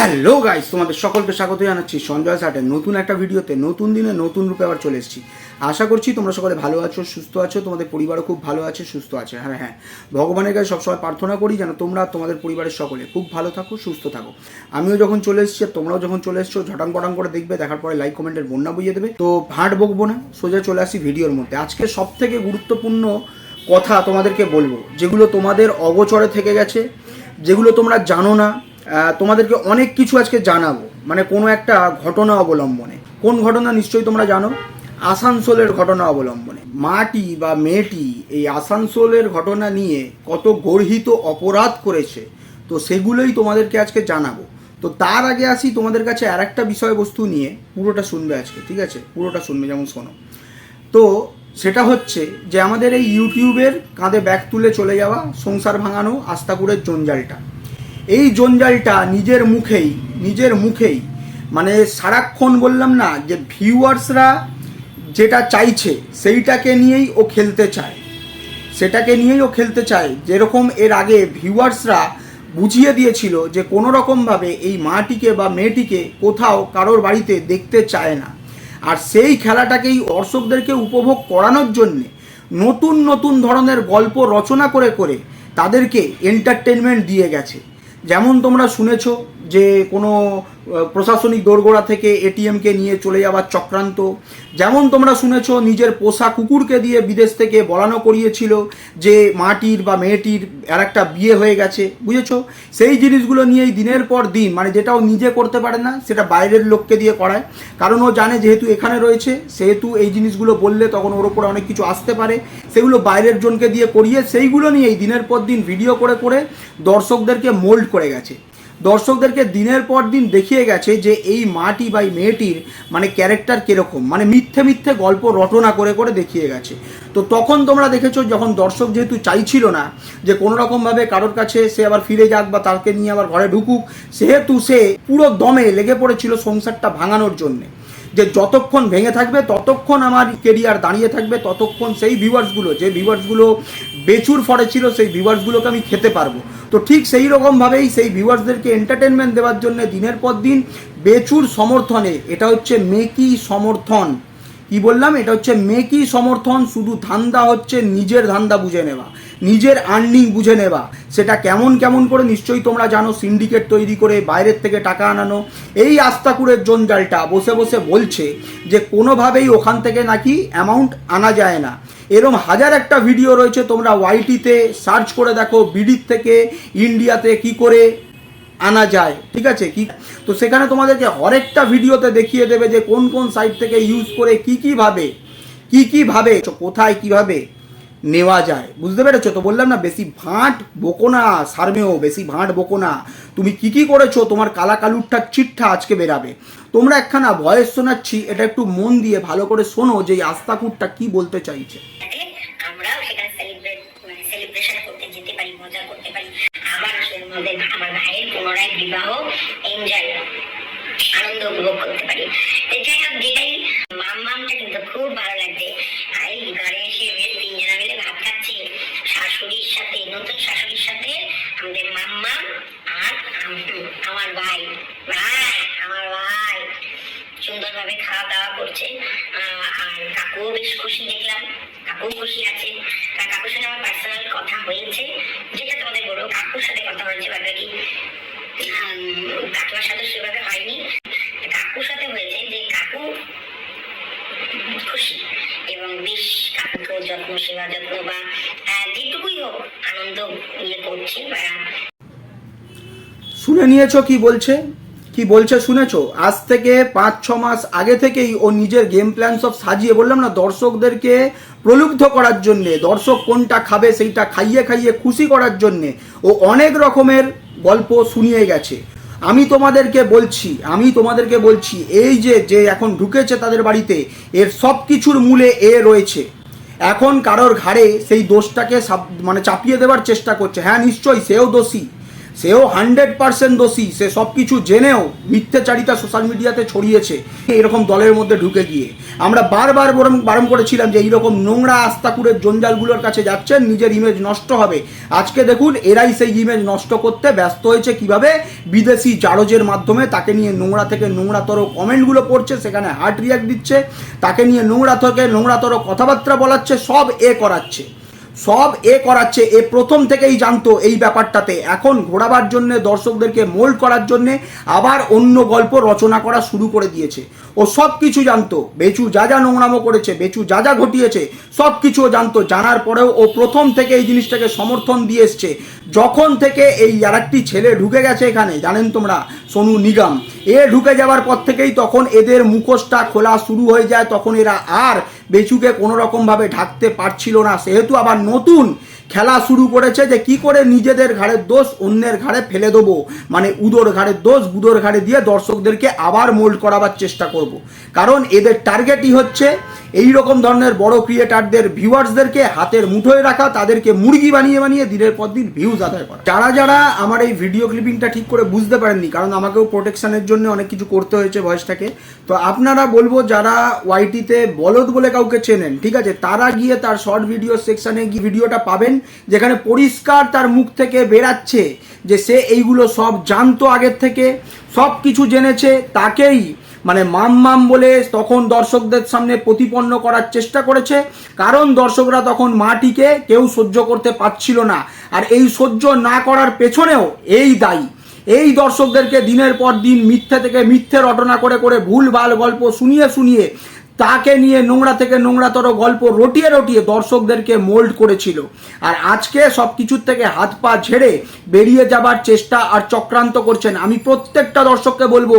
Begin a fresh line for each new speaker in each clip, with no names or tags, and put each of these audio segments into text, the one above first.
Hello guys, তোমাদের সকলকে স্বাগত জানাচ্ছি সঞ্জয় সাটের নতুন একটা ভিডিওতে, নতুন দিনে নতুন রূপে আবার চলে এসেছি। আশা করছি তোমরা সকলে ভালো আছো, সুস্থ আছো, তোমাদের পরিবারও খুব ভালো আছে, সুস্থ আছে হ্যাঁ হ্যাঁ। ভগবানের কাছে সবসময় প্রার্থনা করি যেন তোমরা তোমাদের পরিবারের সকলে খুব ভালো থাকো, সুস্থ থাকো। আমিও যখন চলে এসেছি আর তোমরাও যখন চলে এসছো ঝটাং পটাং করে দেখবে, দেখার পরে লাইক কমেন্টের বন্যা বুঝিয়ে দেবে। তো ভাঁট বকবো না, সোজা চলে আসি ভিডিওর মধ্যে। আজকে সব থেকে গুরুত্বপূর্ণ কথা তোমাদেরকে বলব, যেগুলো তোমাদের অগোচরে থেকে গেছে, যেগুলো তোমরা জানো না তোমাদেরকে অনেক কিছু আজকে জানাব। মানে কোনো একটা ঘটনা অবলম্বনে। কোন ঘটনা নিশ্চয়ই তোমরা জানো? আসানসোলের ঘটনা অবলম্বনে। মাটি বা মেয়েটি এই আসানসোলের ঘটনা নিয়ে কত গর্হিত অপরাধ করেছে, তো সেগুলোই তোমাদেরকে আজকে জানাব। তো তার আগে আসি তোমাদের কাছে আর একটা বিষয়বস্তু নিয়ে। পুরোটা শুনবে আজকে, ঠিক আছে? পুরোটা শুনবে, যেমন শোনো। তো সেটা হচ্ছে যে আমাদের এই ইউটিউবের কাঁধে ব্যাগ তুলে চলে যাওয়া, সংসার ভাঙানো, আস্তাকুরের জঞ্জালটা। এই জঞ্জালটা নিজের মুখেই নিজের মুখেই মানে সারাক্ষণ বললাম না যে ভিউয়ার্সরা যেটা চাইছে সেইটাকে নিয়েই ও খেলতে চায়। সেটাকে নিয়েই ও খেলতে চায়। যেরকম এর আগে ভিউয়ার্সরা বুঝিয়ে দিয়েছিল যে কোনো রকমভাবে এই মাটিকে বা মেয়েটিকে কোথাও কারোর বাড়িতে দেখতে চায় না। আর সেই খেলাটাকেই দর্শকদেরকে উপভোগ করানোর জন্যে নতুন নতুন ধরনের গল্প রচনা করে করে তাদেরকে এন্টারটেনমেন্ট দিয়ে গেছে। যেমন তোমরা শুনেছো যে কোনো প্রশাসনিক দোরগোড়া থেকে এটিএমকে নিয়ে চলে যাওয়ার চক্রান্ত। যেমন তোমরা শুনেছ, নিজের পোষা কুকুরকে দিয়ে বিদেশ থেকে বলানো করিয়েছিল যে মাটির বা মেয়েটির আর একটা বিয়ে হয়ে গেছে, বুঝেছ? সেই জিনিসগুলো নিয়েই দিনের পর দিন মানে যেটা ও নিজে করতে পারে না, সেটা বাইরের লোককে দিয়ে করায়। কারণ ও জানে যেহেতু এখানে রয়েছে, সেহেতু এই জিনিসগুলো বললে তখন ওর ওপরে অনেক কিছু আসতে পারে। সেগুলো বাইরের জনকে দিয়ে করিয়ে, সেইগুলো নিয়েই দিনের পর দিন ভিডিও করে করে দর্শকদেরকে মোল্ড করে গেছে। দর্শকদেরকে দিনের পর দিন দেখিয়ে গেছে যে এই মাটি বা এই মেয়েটির মানে ক্যারেক্টার কীরকম মানে মিথ্যে মিথ্যে গল্প রটনা করে করে দেখিয়ে গেছে। তো তখন তোমরা দেখেছ যখন দর্শক যেহেতু চাইছিল না যে কোনো রকমভাবে কারোর কাছে সে আবার ফিরে যাক বা তাকে নিয়ে আবার ঘরে ঢুকুক, সেহেতু সে পুরো দমে লেগে পড়েছিল সংসারটা ভাঙানোর জন্যে। যে যতক্ষণ ভেঙে থাকবে, ততক্ষণ আমার কেরিয়ার দাঁড়িয়ে থাকবে, ততক্ষণ সেই ভিউয়ার্সগুলো যে ভিউয়ার্সগুলো বেচুর ফরে ছিল, সেই ভিউয়ার্সগুলোকে আমি খেতে পারব। তো ঠিক সেই রকমভাবেই সেই ভিউয়ার্সদেরকে এন্টারটেনমেন্ট দেওয়ার জন্য দিনের পর দিন বেচুর সমর্থনে, এটা হচ্ছে মেকি সমর্থন। কি বললাম? এটা হচ্ছে মেকি সমর্থন, শুধু ধান্দা হচ্ছে নিজের ধান্দা বুঝে নেওয়া, নিজের আর্নিং বুঝে নেওয়া। সেটা কেমন কেমন করে নিশ্চয়ই তোমরা জানো সিন্ডিকেট তৈরি করে বাইরের থেকে টাকা আনানো। এই আস্তাকুরের জঞ্জালটা বসে বসে বলছে যে কোনোভাবেই ওখান থেকে নাকি অ্যামাউন্ট আনা যায় না। এরম হাজার একটা ভিডিও রয়েছে, তোমরা ওয়াইটিতে সার্চ করে দেখো বিডির থেকে ইন্ডিয়াতে কি করে আনা যায়, ঠিক আছে? কি, তো সেখানে তোমাদেরকে হরেকটা ভিডিওতে দেখিয়ে দেবে যে কোন কোন সাইট থেকে ইউজ করে কি কি ভাবে, কি কি ভাবে কোথায় কীভাবে নেওয়া যায়। বুঝতে পেরেছ? তো বললাম না, বেশি ভাঁট বকো না সারমেও বেশি ভাঁট বকো না। তুমি কি কি করেছ? তোমার কালা কালুরটার চিট্ঠা আজকে বেরাবে। তোমরা একখানা ভয়েস শোনাচ্ছি, এটা একটু মন দিয়ে ভালো করে শোনো যে এই আস্তাকুরটা কি বলতে চাইছে
থাকে আমরাও সেখানে সেলিব্রেট মানে সেলিব্রেশন করতে যেতে পারি মজা করতে পারি আবার আমাদের আমার ভাইয়ের পুনরায় বিবাহ এনজয় আনন্দ উপভোগ করতে পারি। যাই হোক, যেটাই মাম, মামটা কিন্তু খুব ভালো লাগছে। এই ঘরে এসে বেশ তিনজনা মিলে ভাত খাচ্ছি। শাশুড়ির সাথে, নতুন শাশুড়ির সাথে আমাদের মাম্মা আর আমার ভাই। ভাই, আমার ভাই। সুন্দরভাবে খাওয়া দাওয়া করছে আর কাকুও বেশ খুশি দেখলাম। কাকু খুশি আছে। কাকুর সাথে আমার পার্সোনাল কথা হয়েছে। যেটা তোমাদের কথা সাথে সেভাবে হয়নি। কাকুর সাথে হয়েছে যে কাকু খুশি এবং বেশ কাকুকে যত্ন, সেবা যত্ন বা যেটুকুই হোক আনন্দ ইয়ে করছে বা
শুনে নিয়েছ কি বলছে? কি বলছে শুনেছো? আজ থেকে পাঁচ, ছ মাস আগে থেকেই ও নিজের গেম প্ল্যান সব সাজিয়ে বললাম না, দর্শকদেরকে প্রলুব্ধ করার জন্যে, দর্শক কোনটা খাবে সেইটা খাইয়ে খাইয়ে খুশি করার জন্যে ও অনেক রকমের গল্প শুনিয়ে গেছে। আমি তোমাদেরকে বলছি, আমি তোমাদেরকে বলছি, এই যে যে এখন ঢুকেছে তাদের বাড়িতে, এর সব কিছুর মূলে এ রয়েছে। এখন কারোর ঘাড়ে সেই দোষটাকে মানে চাপিয়ে দেওয়ার চেষ্টা করছে। হ্যাঁ নিশ্চয়ই, সেও দোষী। সেও হান্ড্রেড পার্সেন্ট দোষী। সে সব কিছু জেনেও মিথ্যাচারিতা সোশ্যাল মিডিয়াতে ছড়িয়েছে, এরকম দলের মধ্যে ঢুকে গিয়ে। আমরা বারবার বরং বারণ করেছিলাম যে এইরকম নোংরা আস্তাকুরের জঞ্জালগুলোর কাছে যাচ্ছেন, নিজের ইমেজ নষ্ট হবে। আজকে দেখুন, এরাই সেই ইমেজ নষ্ট করতে ব্যস্ত হয়েছে কীভাবে? বিদেশি জারজের মাধ্যমে তাকে নিয়ে নোংরা থেকে নোংরাতর কমেন্টগুলো পড়ছে, সেখানে হার্ট রিয়াক্ট দিচ্ছে, তাকে নিয়ে নোংরা থেকে নোংরাতর কথাবার্তা বলাচ্ছে, সব এ করাচ্ছে। সব এ করাচ্ছে, এ প্রথম থেকেই জানতো এই ব্যাপারটাতে। এখন ঘোরাবার জন্য, দর্শকদেরকে মোল্ড করার জন্য আবার অন্য গল্প রচনা করা শুরু করে দিয়েছে। ও সব কিছু জানতো। বেচু যা যা নোংরামো করেছে, বেচু যা যা ঘটিয়েছে, সব কিছু জানতো। জানার পরেও ও প্রথম থেকে এই জিনিসটাকে সমর্থন দিয়ে এসছে। যখন থেকে এই আর একটি ছেলে ঢুকে গেছে এখানে, জানেন তোমরা? সোনু নিগম। এ ঢুকে যাওয়ার পর থেকেই তখন এদের মুখোশটা খোলা শুরু হয়ে যায়, তখন এরা আর বেচুকে কোনো রকমভাবে ঢাকতে পারছিল না। সেহেতু আবার নতুন খেলা শুরু করেছে যে কি করে নিজেদের ঘাড়ের দোষ অন্যের ঘাড়ে ফেলে দেবো। মানে উদোর ঘাড়ের দোষ, গুদোর ঘাড়ে দিয়ে দর্শকদেরকে আবার মোল্ড করাবার চেষ্টা করব। কারণ এদের টার্গেটই হচ্ছে এই রকম ধরনের বড় ক্রিয়েটারদের, ভিউয়ার্সদেরকে হাতের মুঠোয় রাখা, তাদেরকে মুরগি বানিয়ে বানিয়ে দিনের পর দিন ভিউজ আদায় করা। যারা যারা আমার এই ভিডিও ক্লিপিংটা ঠিক করে বুঝতে পারেননি, কারণ আমাকেও প্রোটেকশনের জন্য অনেক কিছু করতে হয়েছে ভয়েসটাকে তো আপনারা বলব, যারা ওয়াইটিতে বলদ বলে কাউকে চেনেন, ঠিক আছে? তারা গিয়ে তার শর্ট ভিডিও সেকশনে গিয়ে ভিডিওটা পাবেন, যেখানে পরিষ্কার তার মুখ থেকে বেরাচ্ছে যে সে এইগুলো সব জানতো আগের থেকে, সব কিছু জেনেছে, তাকেই মানে মাম মাম বলে তখন দর্শকদের সামনে প্রতিপন্ন করার চেষ্টা করেছে, কারণ দর্শকরা তখন মাটিকে কেউ সহ্য করতে পারছিল না। আর এই সহ্য না করার পেছনেও এই দায়ী। এই দর্শকদেরকে দিনের পর দিন মিথ্যে থেকে মিথ্যে রটনা করে করে ভুল ভালো গল্প শুনিয়ে শুনিয়ে তাকে নিয়ে নোংরা থেকে নোংরাতর গল্প রটিয়ে রটিয়ে দর্শকদেরকে মোল্ড করেছিল। আর আজকে সব কিছুর থেকে হাত পা ঝেড়ে বেরিয়ে যাবার চেষ্টা আর চক্রান্ত করছেন। আমি প্রত্যেকটা দর্শককে বলব,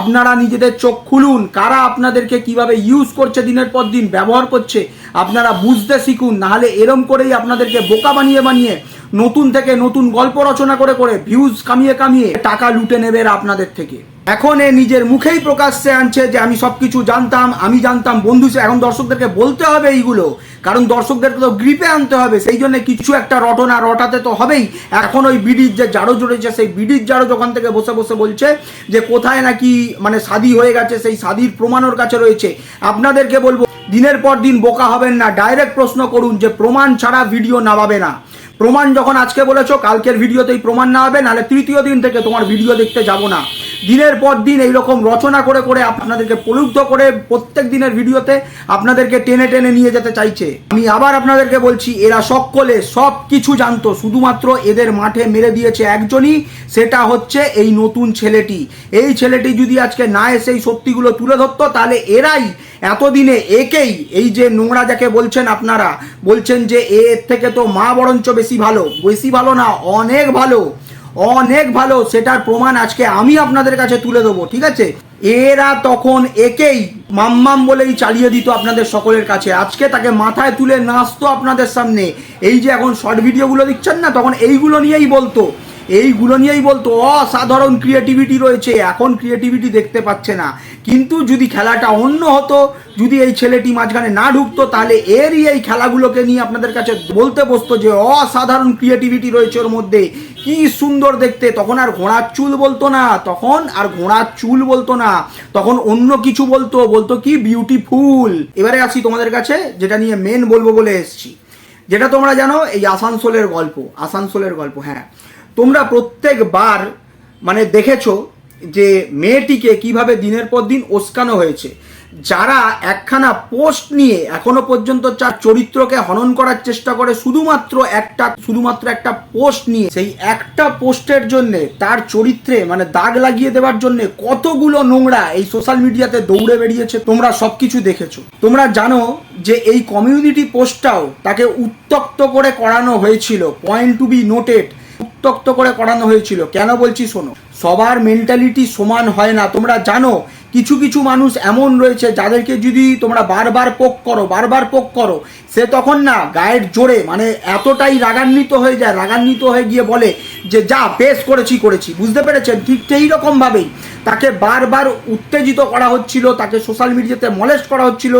আপনারা নিজেদের চোখ খুলুন, কারা আপনাদেরকে কীভাবে ইউজ করছে দিনের পর দিন, ব্যবহার করছে, আপনারা বুঝতে শিখুন, নাহলে এরম করেই আপনাদেরকে বোকা বানিয়ে বানিয়ে নতুন থেকে নতুন গল্প রচনা করে করে ভিউজ কামিয়ে কামিয়ে টাকা লুটে নেবে আপনাদের থেকে। এখন এ নিজের মুখেই প্রকাশ্যে আনছে যে আমি সব কিছু জানতাম, আমি জানতাম। বন্ধু এখন দর্শকদেরকে বলতে হবে এইগুলো। কারণ দর্শকদেরকে তো গ্রিপে আনতে হবে, সেই জন্য কিছু একটা রটনা রটাতে তো হবেই। এখন ওই বিডির যে জারো জড়েছে, সেই বিডির জারো যখন থেকে বসে বসে বলছে যে কোথায় নাকি মানে সাদি হয়ে গেছে, সেই সাদির প্রমাণ ওর কাছে রয়েছে। আপনাদেরকে বলব, দিনের পর দিন বোকা হবেন না, ডাইরেক্ট প্রশ্ন করুন যে প্রমাণ ছাড়া ভিডিও নামাবে না। প্রমাণ যখন আজকে বলেছ, কালকের ভিডিওতেই প্রমাণ না হবে, নাহলে তৃতীয় দিন থেকে তোমার ভিডিও দেখতে যাব না। দিনের পর দিন এইরকম রচনা করে করে আপনাদেরকে প্রলুব্ধ করে প্রত্যেক দিনের ভিডিওতে আপনাদেরকে টেনে টেনে নিয়ে যেতে চাইছে। আমি আবার আপনাদেরকে বলছি, এরা সকলে সব কিছু জানতো, শুধুমাত্র এদের মাঠে মেরে দিয়েছে একজনই, সেটা হচ্ছে এই নতুন ছেলেটি। এই ছেলেটি যদি আজকে না এসে এই সত্যিগুলো তুলে ধরতো, তাহলে এরাই এতদিনে একেই এই যে নোংরা যাকে বলছেন আপনারা, বলছেন যে এর থেকে তো মা বরঞ্চ বেশি ভালো বেশি ভালো না, অনেক ভালো অনেক ভালো, সেটার প্রমাণ আজকে আমি আপনাদের কাছে তুলে দেবো, ঠিক আছে? এরা তখন একেই মাম্মাম বলেই চালিয়ে দিত আপনাদের সকলের কাছে। আজকে তাকে মাথায় তুলে নাচতো আপনাদের সামনে। এই যে এখন শর্ট ভিডিওগুলো দিচ্ছেন না, তখন এইগুলো নিয়েই বলতো। এইগুলো নিয়েই বলতো, অসাধারণ ক্রিয়েটিভিটি রয়েছে, এখন ক্রিয়েটিভিটি দেখতে পাচ্ছে না। কিন্তু যদি খেলাটা অন্য হতো, যদি এই ছেলেটি মাঝখানে না ঢুকতো, তাহলে এরই এই খেলাগুলোকে নিয়ে আপনাদের কাছে বলতে বসতো যে, অসাধারণ ক্রিয়েটিভিটি রয়েছে ওর মধ্যে। কি সুন্দর দেখতে, তখন আর ঘোড়ার চুল বলতো না, তখন আর ঘোড়ার চুল বলতো না, তখন অন্য কিছু বলতো বলতো কি বিউটিফুল এবারে আসি তোমাদের কাছে, যেটা নিয়ে মেন বলব বলে এসছি। যেটা তোমরা জানো, এই আসানসোলের গল্প আসানসোলের গল্প হ্যাঁ। তোমরা প্রত্যেকবার মানে দেখেছ যে মেয়েটিকে কীভাবে দিনের পর দিন ওস্কানো হয়েছে। যারা একখানা পোস্ট নিয়ে এখনও পর্যন্ত চার চরিত্রকে হনন করার চেষ্টা করে, শুধুমাত্র একটা শুধুমাত্র একটা পোস্ট নিয়ে, সেই একটা পোস্টের জন্য তার চরিত্রে মানে দাগ লাগিয়ে দেওয়ার জন্য কতগুলো নোংরা এই সোশ্যাল মিডিয়াতে দৌড়ে বেরিয়েছে তোমরা সবকিছু দেখেছ। তোমরা জানো যে এই কমিউনিটি পোস্টটাও তাকে উত্তক্ত করে করানো হয়েছিল পয়েন্ট টু বি নোটেড উত্তক্ত করে করানো হয়েছিল। কেন বলছি শোনো, সবার মেন্টালিটি সমান হয় না। তোমরা জানো, কিছু কিছু মানুষ এমন রয়েছে যাদেরকে যদি তোমরা বারবার পোক করো, বারবার পোক করো, সে তখন না গায়ের জোরে মানে এতটাই রাগান্বিত হয়ে যায়, রাগান্বিত হয়ে গিয়ে বলে যে, যা পেশ করেছি করেছি। বুঝতে পেরেছেন? ঠিক সেই রকমভাবেই তাকে বারবার উত্তেজিত করা হচ্ছিল, তাকে সোশ্যাল মিডিয়াতে মলেস্ট করা হচ্ছিল,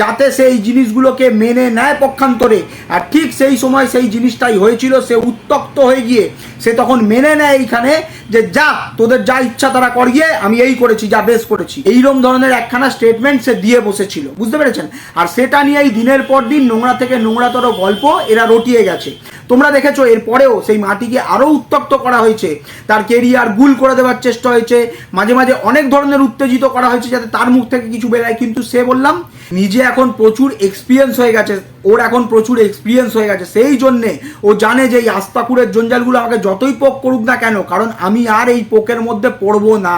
যাতে সে এই জিনিসগুলোকে মেনে নেয় পক্ষান্তরে। আর ঠিক সেই সময় সেই জিনিসটাই হয়েছিল, সে উত্তক্ত হয়ে গিয়ে, সে তখন মেনে নেয় এইখানে যে, যা, তোদের যা ইচ্ছা তারা কর গিয়ে, আমি এই করেছি, যা বেশ করেছি। এইরকম ধরনের একখানা স্টেটমেন্ট সে দিয়ে বসেছিল, বুঝতে পেরেছেন? আর সেটা নিয়েই দিনের পর দিন নোংরা থেকে নোংরাতর গল্প এরা রটিয়ে গেছে। তোমরা দেখেছ, এরপরেও সেই মাটিকে আরও উত্তপ্ত করা হয়েছে। তার কেরিয়ার গুল করে দেওয়ার চেষ্টা হয়েছে। মাঝে মাঝে অনেক ধরনের উত্তেজিত করা হয়েছে যাতে তার মুখ থেকে কিছু বেরায়। কিন্তু সে বললাম, নিজে এখন প্রচুর এক্সপিরিয়েন্স হয়ে গেছে। ওর এখন প্রচুর এক্সপিরিয়েন্স হয়ে গেছে। সেই জন্যে ও জানে যে এই আস্তাকুরের জঞ্জালগুলো আমাকে যতই পোক করুক না কেন, কারণ আমি আর এই পোকের মধ্যে পড়ব না।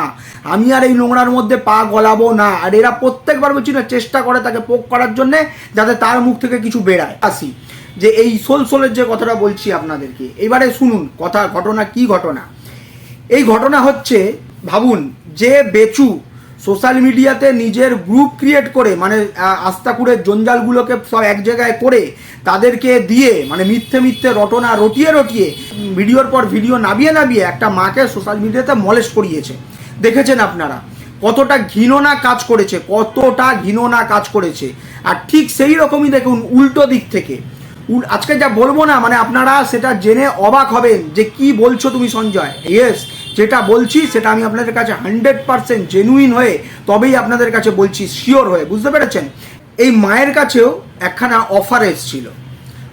আমি আর এই নোংরার মধ্যে পা গলাবো না। আর এরা প্রত্যেকবার বলছি না, চেষ্টা করে তাকে পোক করার জন্যে যাতে তার মুখ থেকে কিছু বেরায়। আসি। যে এই সোল সোলের যে কথাটা বলছি আপনাদেরকে এবারে শুনুন কথা ঘটনা কি ঘটনা? এই ঘটনা হচ্ছে ভাবুন যে বেচু সোশ্যাল মিডিয়াতে নিজের গ্রুপ ক্রিয়েট করে মানে আহ, আস্তাকুরের জঞ্জালগুলোকে সব এক জায়গায় করে তাদেরকে দিয়ে মানে মিথ্যে মিথ্যে রটনা রটিয়ে রটিয়ে ভিডিওর পর ভিডিও নাবিয়ে নাবিয়ে একটা মাকে সোশ্যাল মিডিয়াতে মলেশ করিয়েছে। দেখেছেন আপনারা? কতটা ঘৃণনা কাজ করেছে কতটা ঘৃণনা কাজ করেছে। আর ঠিক সেই রকমই দেখুন উল্টো দিক থেকে। আজকে যা বলব না মানে আপনারা সেটা জেনে অবাক হবেন যে কি বলছো তুমি সঞ্জয়। ইয়েস যেটা বলছি সেটা আমি আপনাদের কাছে হান্ড্রেড পার্সেন্ট জেনুইন হয়ে তবেই আপনাদের কাছে বলছি শিওর হয়ে। বুঝতে পেরেছেন? এই মায়ের কাছেও একখানা অফার এসছিল।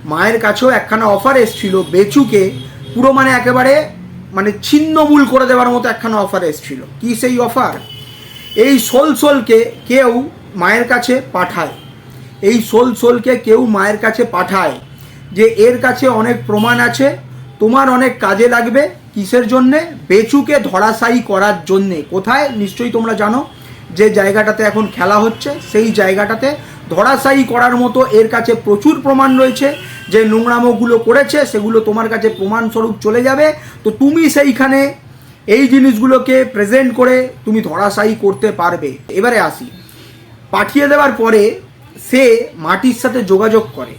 মায়ের কাছেও একখানা অফার এসছিল বেচুকে, পুরো মানে একেবারে মানে ছিন্নমূল করে দেওয়ার মতো একখানা অফার এসছিল। কি সেই অফার এই সোল সোলকে কেউ মায়ের কাছে পাঠায়। এই সোল সোলকে কেউ মায়ের কাছে পাঠায়। যে এর কাছে অনেক প্রমাণ আছে, তোমার অনেক কাজে লাগবে, কিসের জন্যে? বেচুকে ধরাশায়ী করার জন্যে। কোথায়? নিশ্চয়ই তোমরা জানো, যে জায়গাটাতে এখন খেলা হচ্ছে, সেই জায়গাটাতে ধরাশায়ী করার মতো এর কাছে প্রচুর প্রমাণ রয়েছে, যে নোংরামোগুলো করেছে, সেগুলো তোমার কাছে প্রমাণস্বরূপ চলে যাবে। তো তুমি সেইখানে এই জিনিসগুলোকে প্রেজেন্ট করে তুমি ধরাশায়ী করতে পারবে। এবারে আসি। পাঠিয়ে দেওয়ার পরে সে মাটির সাথে যোগাযোগ করে।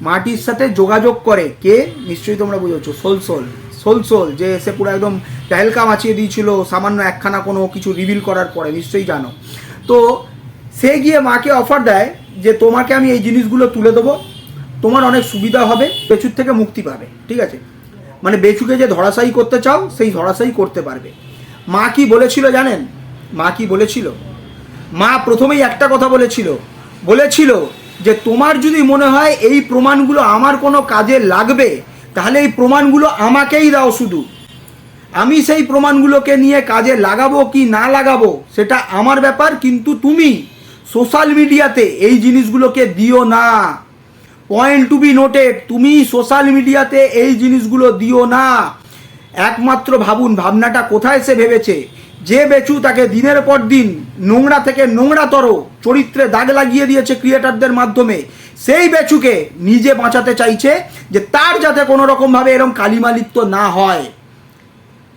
মাটির সাথে যোগাযোগ করে কে? নিশ্চয়ই তোমরা বুঝেছ সোলসোল সোলসোল যে সে পুরো একদম ট্যালকা মাছিয়ে দিয়েছিল, সামান্য একখানা কোনো কিছু রিভিল করার পরে, নিশ্চয়ই জানো। তো সে গিয়ে মাকে অফার দেয় যে, তোমাকে আমি এই জিনিসগুলো তুলে দেবো। তোমার অনেক সুবিধা হবে, বেচুর থেকে মুক্তি পাবে। ঠিক আছে? মানে বেচুকে যে ধরাশায়ী করতে চাও, সেই ধরাশায়ী করতে পারবে। মা কি বলেছিল জানেন? মা কি বলেছিল? মা প্রথমেই একটা কথা বলেছিল বলেছিল যে তোমার যদি মনে হয় এই প্রমাণগুলো আমার কোনো কাজে লাগবে, তাহলে এই প্রমাণগুলো আমাকেই দাও শুধু। আমি সেই প্রমাণগুলোকে নিয়ে কাজে লাগাবো কি না লাগাবো, সেটা আমার ব্যাপার, কিন্তু তুমি সোশ্যাল মিডিয়াতে এই জিনিসগুলোকে দিও না। পয়েন্ট টু বি নোটেড, তুমি সোশ্যাল মিডিয়াতে এই জিনিসগুলো দিও না। একমাত্র ভাবুন, ভাবনাটা কোথায় সে ভেবেছে? যে বেচু তাকে দিনের পর দিন নোংরা থেকে নোংরাতর চরিত্রে দাগ লাগিয়ে দিয়েছে ক্রিয়েটারদের মাধ্যমে, সেই বেচুকে নিজে বাঁচাতে চাইছে যে তার যাতে কোনো রকমভাবে এরকম কালিমালিপ্ত না হয়।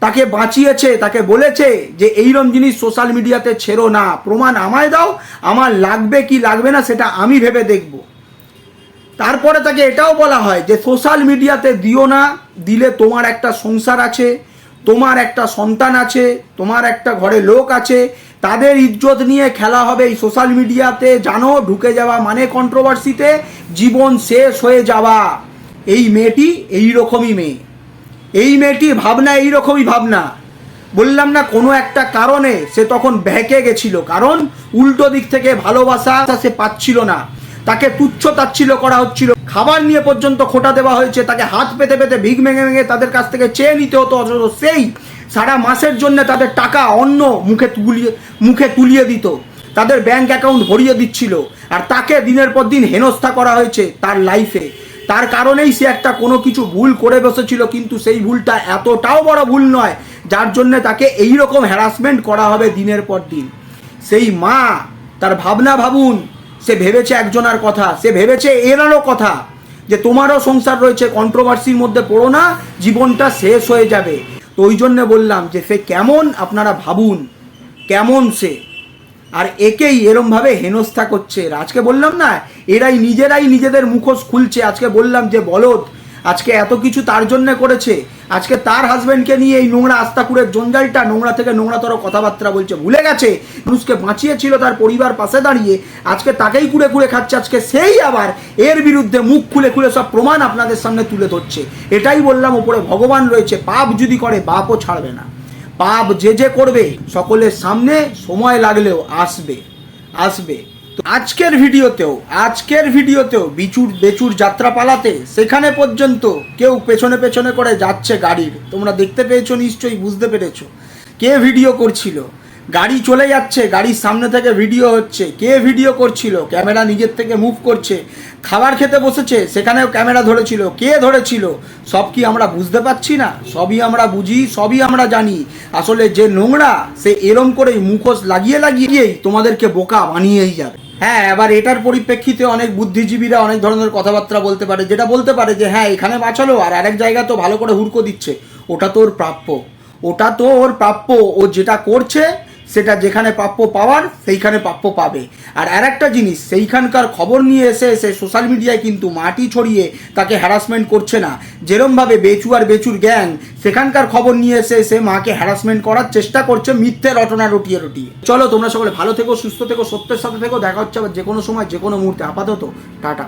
তাকে বাঁচিয়েছে, তাকে বলেছে যে এইরম জিনিস সোশ্যাল মিডিয়াতে ছেড়ো না, প্রমাণ আমায় দাও, আমার লাগবে কি লাগবে না সেটা আমি ভেবে দেখব। তারপরে তাকে এটাও বলা হয় যে সোশ্যাল মিডিয়াতে দিও না, দিলে তোমার একটা সংসার আছে তোমার একটা সন্তান আছে, তোমার একটা ঘরে লোক আছে, তাদের ইজ্জত নিয়ে খেলা হবে এই সোশ্যাল মিডিয়াতে জানো, ঢুকে যাওয়া মানে কন্ট্রোভার্সিতে জীবন শেষ হয়ে যাওয়া। এই মেয়েটি এই রকমই মেয়ে। এই মেয়েটির ভাবনা এইরকমই ভাবনা। বললাম না, কোনো একটা কারণে সে তখন ভেঁকে গেছিল, কারণ উল্টো দিক থেকে ভালোবাসা সে পাচ্ছিল না। তাকে তুচ্ছ তাচ্ছিল করা হচ্ছিল। খাবার নিয়ে পর্যন্ত খোটা দেওয়া হয়েছে। তাকে হাত পেতে পেতে ভিগ ভেঙে ভেঙে তাদের কাছ থেকে চেয়ে নিতে হতো, অথচ সেই সারা মাসের জন্য তাদের টাকা অন্য মুখে তুলিয়ে মুখে তুলিয়ে দিত। তাদের ব্যাংক অ্যাকাউন্ট ভরিয়ে দিচ্ছিল। আর তাকে দিনের পর দিন হেনস্থা করা হয়েছে তার লাইফে তার কারণেই সে একটা কোনো কিছু ভুল করে বসেছিল, কিন্তু সেই ভুলটা এতটাও বড় ভুল নয়, যার জন্য তাকে এই রকম হ্যারাসমেন্ট করা হবে দিনের পর দিন। সেই মা তার ভাবনা ভাবুন সে ভেবেছে একজনার কথা, সে ভেবেছে এরারও কথা, যে তোমারও সংসার রয়েছে কন্ট্রোভার্সির মধ্যে পড়ো না, জীবনটা শেষ হয়ে যাবে। তো ওই জন্যে বললাম যে সে কেমন আপনারা ভাবুন, কেমন সে। আর একেই এরমভাবে হেনস্থা করছে। আজকে বললাম না, এরাই নিজেরাই নিজেদের মুখোশ খুলছে। আজকে বললাম যে বলদ আজকে এত কিছু তার জন্য করেছে। আজকে তার হাজবেন্ডকে নিয়ে এই নোংরা আস্তাকুরের জঞ্জালটা, নোংরা থেকে নোংরাতর কথাবার্তা বলছে। ভুলে গেছে? মানুষকে বাঁচিয়েছিল তার পরিবার পাশে দাঁড়িয়ে। আজকে তাকেই কুড়ে কুড়ে খাচ্ছে, আজকে সেই আবার এর বিরুদ্ধে মুখ খুলে খুলে সব প্রমাণ আপনাদের সামনে তুলে ধরছে। এটাই বললাম, ওপরে ভগবান রয়েছে। পাপ যদি করে বাপও ছাড়বে না। পাপ যে যে করবে, সকলের সামনে সময় লাগলেও আসবে আসবে। আজকের ভিডিওতেও আজকের ভিডিওতেও বিচুর বেচুর যাত্রা পালাতে সেখানে পর্যন্ত কেউ পেছনে পেছনে করে যাচ্ছে গাড়ির। তোমরা দেখতে পেয়েছ নিশ্চয়ই, বুঝতে পেরেছ। কে ভিডিও করছিল? গাড়ি চলে যাচ্ছে, গাড়ির সামনে থেকে ভিডিও হচ্ছে। কে ভিডিও করছিল? ক্যামেরা নিজের থেকে মুভ করছে। খাবার খেতে বসেছে, সেখানেও ক্যামেরা ধরেছিল। কে ধরেছিল? সব কি আমরা বুঝতে পারছি না? সবই আমরা বুঝি, সবই আমরা জানি। আসলে যে নোংরা, সে এরম করেই মুখোশ লাগিয়ে লাগিয়েই তোমাদেরকে বোকা বানিয়েই যাবে। হ্যাঁ এবার এটার পরিপ্রেক্ষিতে অনেক বুদ্ধিজীবীরা অনেক ধরনের কথাবার্তা বলতে পারে, যেটা বলতে পারে যে হ্যাঁ এখানে বাঁচালো, আর আরেক জায়গা তো ভালো করে হুড়কো দিচ্ছে। ওটা তো ওর প্রাপ্য। ওটা তো ওর প্রাপ্য। ও যেটা করছে সেটা যেখানে প্রাপ্য পাওয়ার, সেইখানে প্রাপ্য পাবে। আর আরেকটা জিনিস, সেইখানকার খবর নিয়ে এসে এসে সোশ্যাল মিডিয়ায় কিন্তু মাটি ছড়িয়ে তাকে হ্যারাসমেন্ট করছে না। যেরমভাবে বেচু আর বেচুর গ্যাং সেখানকার খবর নিয়ে এসে এসে মাকে হ্যারাসমেন্ট করার চেষ্টা করছে মিথ্যে রটনা রটিয়ে রটিয়ে। চলো, তোমরা সকলে ভালো থেকো, সুস্থ থেকো, সত্যের সাথে থেকো, দেখা হচ্ছে আবার যে কোনো সময় যে কোনো মুহূর্তে। আপাতত, টাটা।